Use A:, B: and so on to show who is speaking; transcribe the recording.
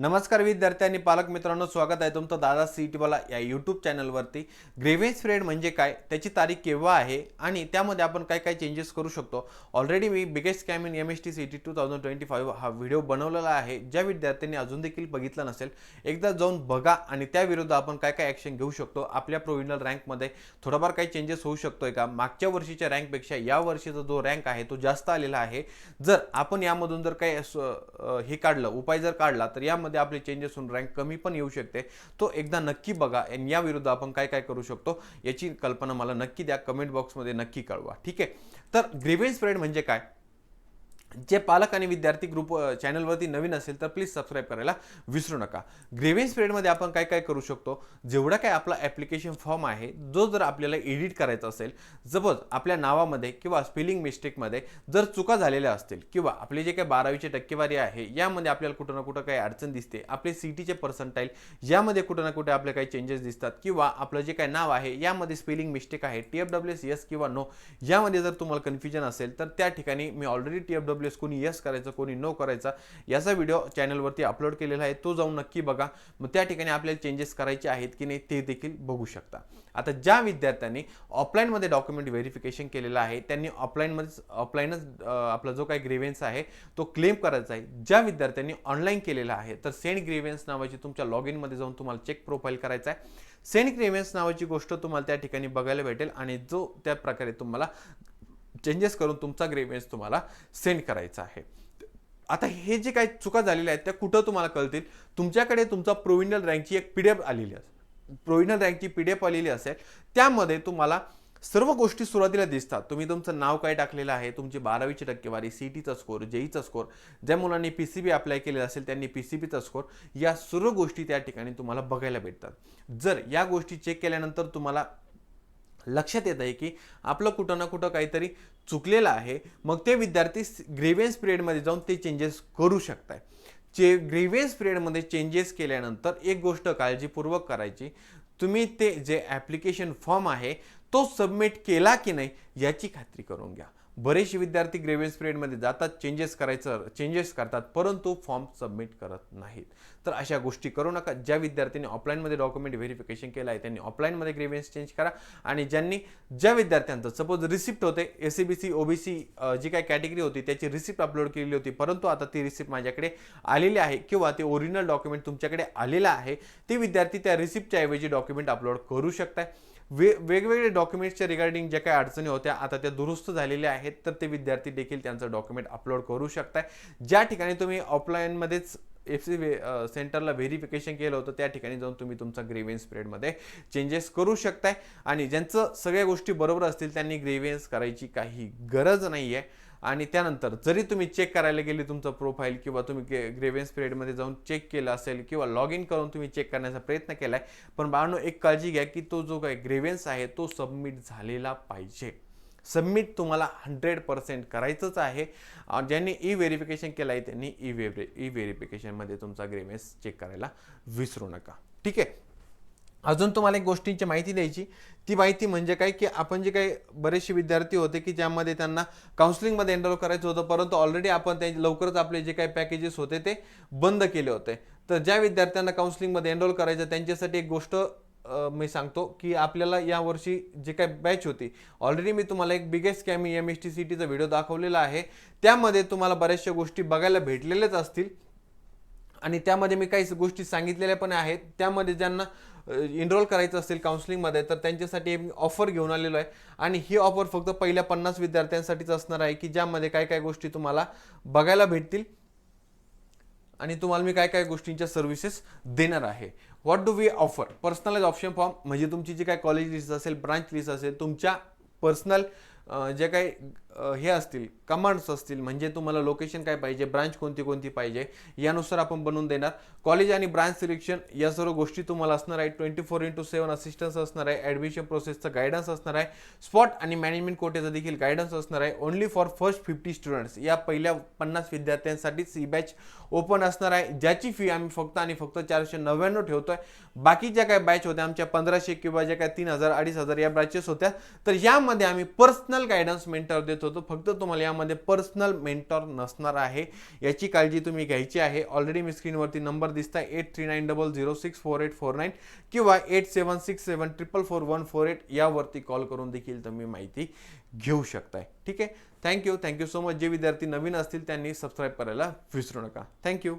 A: नमस्कार विद्यार्थी आणि पालक मित्रांनो स्वागत आहे तुमचं दादा सी टी वाला या यूट्यूब चॅनलवरती ग्रेव्हेन्स पिरियड म्हणजे काय त्याची तारीख केव्हा आहे आणि त्यामध्ये आपण काय काय चेंजेस करू शकतो. Already me biggest scam in M S T C T two thousand twenty five हा व्हिडिओ बनवलेला आहे. ज्या विद्यार्थ्यांनी अजून देखील बघितला नसेल एकदा जाऊन बघा आणि त्याविरुद्ध आपण काय काय ॲक्शन घेऊ शकतो. आपल्या प्रोव्हिजनल रँकमध्ये थोडाफार काही चेंजेस होऊ शकतो आहे का? मागच्या वर्षीच्या रँकपेक्षा या वर्षीचा जो रँक आहे तो जास्त आलेला आहे. जर आपण यामधून जर काही असं, हे काढलं उपाय जर काढला तर यामध्ये आपले चेंजेस होऊन रँक कमी पण येऊ शकते. तो एकदा नक्की बघा आणि याविरुद्ध आपण काय काय करू शकतो याची कल्पना मला नक्की द्या. कमेंट बॉक्समध्ये नक्की कळवा. ठीक आहे? तर ग्रेव्हेन्स स्प्रेड म्हणजे काय? जे पालक आणि विद्यार्थी ग्रुप चॅनलवरती नवीन असेल तर प्लीज सबस्क्राईब करायला विसरू नका. ग्रेव्हिंग पिरियडमध्ये आपण काय काय करू शकतो? जेवढा काय आपला ॲप्लिकेशन फॉर्म आहे जो जर आपल्याला एडिट करायचा असेल सपोज आपल्या नावामध्ये किंवा स्पेलिंग मिस्टेकमध्ये जर चुका झालेल्या असतील किंवा आपली जे काही बारावीची टक्केवारी आहे यामध्ये आपल्याला कुठं ना कुठं काही अडचण दिसते आपले सी टीचे पर्सेंटाईल यामध्ये कुठं ना कुठे आपले काही चेंजेस दिसतात किंवा आपलं जे काही नाव आहे यामध्ये स्पेलिंग मिस्टेक आहे T F W S S किंवा नो यामध्ये जर तुम्हाला कन्फ्युजन असेल तर त्या ठिकाणी मी already T F W S कोणी यस करायचं कोणी नो करायचा याचा व्हिडिओ चॅनलवरती अपलोड केलेला आहे. तो जाऊन नक्की बघा. मग त्या ठिकाणी आपल्याला चेंजेस करायचे आहेत की नाही ते देखील बघू शकता. आता ज्या विद्यार्थ्यांनी ऑफलाईनमध्ये डॉक्युमेंट व्हेरिफिकेशन केलेलं आहे त्यांनी ऑफलाईनमध्येच ऑफलाईनच आपला जो काही ग्रेव्हन्स आहे तो क्लेम करायचा आहे. ज्या विद्यार्थ्यांनी ऑनलाईन केलेला आहे तर सेंड ग्रेव्हन्स नावाची तुमच्या लॉग इनमध्ये जाऊन तुम्हाला चेक प्रोफाईल करायचा आहे. सेंड ग्रेव्हन्स नावाची गोष्ट तुम्हाला त्या ठिकाणी बघायला भेटेल आणि जो त्या प्रकारे तुम्हाला चेंजेस करून तुमचा ग्रेव्हेन्स तुम्हाला सेंड करायचा आहे. आता हे जे काही चुका झालेल्या आहेत त्या कुठं तुम्हाला कळतील? तुमच्याकडे तुमचा प्रोव्हिनल रँकची एक पी डी एफ आलेली असेल प्रोव्हिनल रँकची पी डी एफ आलेली असेल त्यामध्ये तुम्हाला सर्व गोष्टी सुरुवातीला दिसतात. तुम्ही तुमचं नाव काय टाकलेलं आहे तुमची बारावीची टक्केवारी सी टीचा स्कोर जेईचा स्कोर ज्या मुलांनी पी सी बी अप्लाय केलेला असेल त्यांनी पी सी बीचा स्कोर या सर्व गोष्टी त्या ठिकाणी तुम्हाला बघायला भेटतात. जर या गोष्टी चेक केल्यानंतर तुम्हाला लक्षात येत आहे की आपलं कुठं ना कुठं काहीतरी चुकलेलं आहे. मग ते विद्यार्थी ग्रेव्हियन्स पिरियडमध्ये जाऊन ते चेंजेस करू शकताय. चे ग्रेव्हियन्स पिरियडमध्ये चेंजेस केल्यानंतर एक गोष्ट काळजीपूर्वक करायची. तुम्ही ते जे ॲप्लिकेशन फॉर्म आहे तो सबमिट केला की नाही याची खात्री करून घ्या. बरेचसे विद्यार्थी ग्रेव्हियन्स पिरियडमध्ये जातात चेंजेस करायचं चेंजेस करतात परंतु फॉर्म सबमिट करत नाहीत. तर अशा गोष्टी करू नका. ज्या विद्यार्थ्यांनी ऑफलाईनमध्ये डॉक्युमेंट व्हेरिफिकेशन केलं आहे त्यांनी ऑफलाईनमध्ये ग्रेव्हियन्स चेंज करा. आणि ज्यांनी ज्या विद्यार्थ्यांचं सपोज रिसिप्ट होते S C B C O B C जी काही कॅटेगरी होती त्याची रिसिप्ट अपलोड केलेली होती परंतु आता ती रिसिप्ट माझ्याकडे आलेली आहे किंवा ते ओरिजिनल डॉक्युमेंट तुमच्याकडे आलेलं आहे ते विद्यार्थी त्या रिसिप्टच्या ऐवजी डॉक्युमेंट अपलोड करू शकताय. वे वेगवेगळे डॉक्युमेंट्सच्या रिगार्डिंग ज्या काही अडचणी होत्या आता त्या दुरुस्त झालेल्या आहेत तर ते विद्यार्थी देखील त्यांचं डॉक्युमेंट अपलोड करू शकताय. ज्या ठिकाणी तुम्ही ऑफलाईनमध्येच एफ सी वे सेंटरला व्हेरिफिकेशन केलं होतं त्या ठिकाणी जाऊन तुम्ही तुमचा ग्रेव्हियन्स पिरियडमध्ये चेंजेस करू शकताय. आणि ज्यांचं सगळ्या गोष्टी बरोबर असतील त्यांनी ग्रेव्हियन्स करायची काही गरज नाही आहे आणि त्यानंतर जरी तुम्ही चेक करायला गेली तुमचं प्रोफाईल किंवा तुम्ही ग्रेव्हन्स पिरियडमध्ये जाऊन चेक केलं असेल किंवा लॉग इन करून तुम्ही चेक करण्याचा प्रयत्न केला आहे पण बाळांनो एक काळजी घ्या की तो जो काही ग्रेव्हन्स आहे तो सबमिट झालेला पाहिजे. सबमिट तुम्हाला हंड्रेड पर्सेंट करायचंच आहे. ज्यांनी ई व्हेरिफिकेशन केलं आहे त्यांनी ई व्हेरि ई व्हेरिफिकेशनमध्ये तुमचा ग्रेव्हन्स चेक करायला विसरू नका. ठीक आहे? अजून तुम्हाला एक गोष्टींची माहिती द्यायची. ती माहिती म्हणजे काय की आपण जे काही बरेचसे विद्यार्थी होते की ज्यामध्ये त्यांना काउन्सिलिंगमध्ये एनरोल करायचं होतं परंतु ऑलरेडी आपण ते लवकरच आपले जे काही पॅकेजेस होते ते बंद केले होते. तर ज्या विद्यार्थ्यांना काउन्सिलिंगमध्ये एनरोल करायचं त्यांच्यासाठी एक गोष्ट मी सांगतो की आपल्याला यावर्षी जे काही बॅच होती ऑलरेडी मी तुम्हाला एक biggest scam M S T C टीचा व्हिडिओ दाखवलेला आहे. त्यामध्ये तुम्हाला बऱ्याचशा गोष्टी बघायला भेटलेल्याच असतील. आणि त्यामध्ये मी काही गोष्टी सांगितलेल्या पण आहेत. त्यामध्ये ज्यांना इनरोल करायचं असेल काउन्सिलिंगमध्ये तर त्यांच्यासाठी एक ऑफर घेऊन आलेलो आहे. आणि ही ऑफर फक्त पहिल्या पन्नास विद्यार्थ्यांसाठीच असणार आहे की ज्यामध्ये काय काय गोष्टी तुम्हाला बघायला भेटतील आणि तुम्हाला मी काय काय गोष्टींच्या सर्व्हिसेस देणार आहे. What do we offer personalize option form म्हणजे तुमची जी काय कॉलेज लिस्ट असेल ब्रांच लिस्ट असेल तुमच्या पर्सनल जे काही हे असतील कमांड्स असतील म्हणजे तुम्हाला लोकेशन काय पाहिजे ब्रांच कोणती कोणती पाहिजे यानुसार आपण बनवून देणार. कॉलेज आणि ब्रांच सिलेक्शन या सर्व गोष्टी तुम्हाला असणार आहे. Twenty four into seven assistance असणार आहे. ॲडमिशन प्रोसेसचं गायडन्स असणार आहे. स्पॉट आणि मॅनेजमेंट कोटेचा देखील गायडन्स असणार आहे. Only for first fifty students या पहिल्या पन्नास विद्यार्थ्यांसाठीच ही बॅच ओपन असणार आहे. ज्याची फी आम्ही फक्त आणि फक्त चारशे नव्याण्णव ठेवतो बाकी ज्या काही बॅच होत्या आमच्या पंधराशे किंवा ज्या काही तीन हजार अडीच हजार या बॅचेस होत्या तर यामध्ये आम्ही पर्सनल पर्सनल गायडन्स मेंटर देत होतो. फक्त तुम्हाला यामध्ये पर्सनल मेंटर नसणार आहे. याची काळजी तुम्ही घ्यायची आहे. ऑलरेडी मी स्क्रीनवरती नंबर दिसताय. Eight three nine double zero six four eight four nine किंवा eight seven six seven triple four one four eight यावरती कॉल करून देखील तुम्ही माहिती घेऊ शकताय. ठीक आहे? थँक्यू थँक्यू सो मच जे विद्यार्थी नवीन असतील त्यांनी सबस्क्राईब करायला विसरू नका. थँक्यू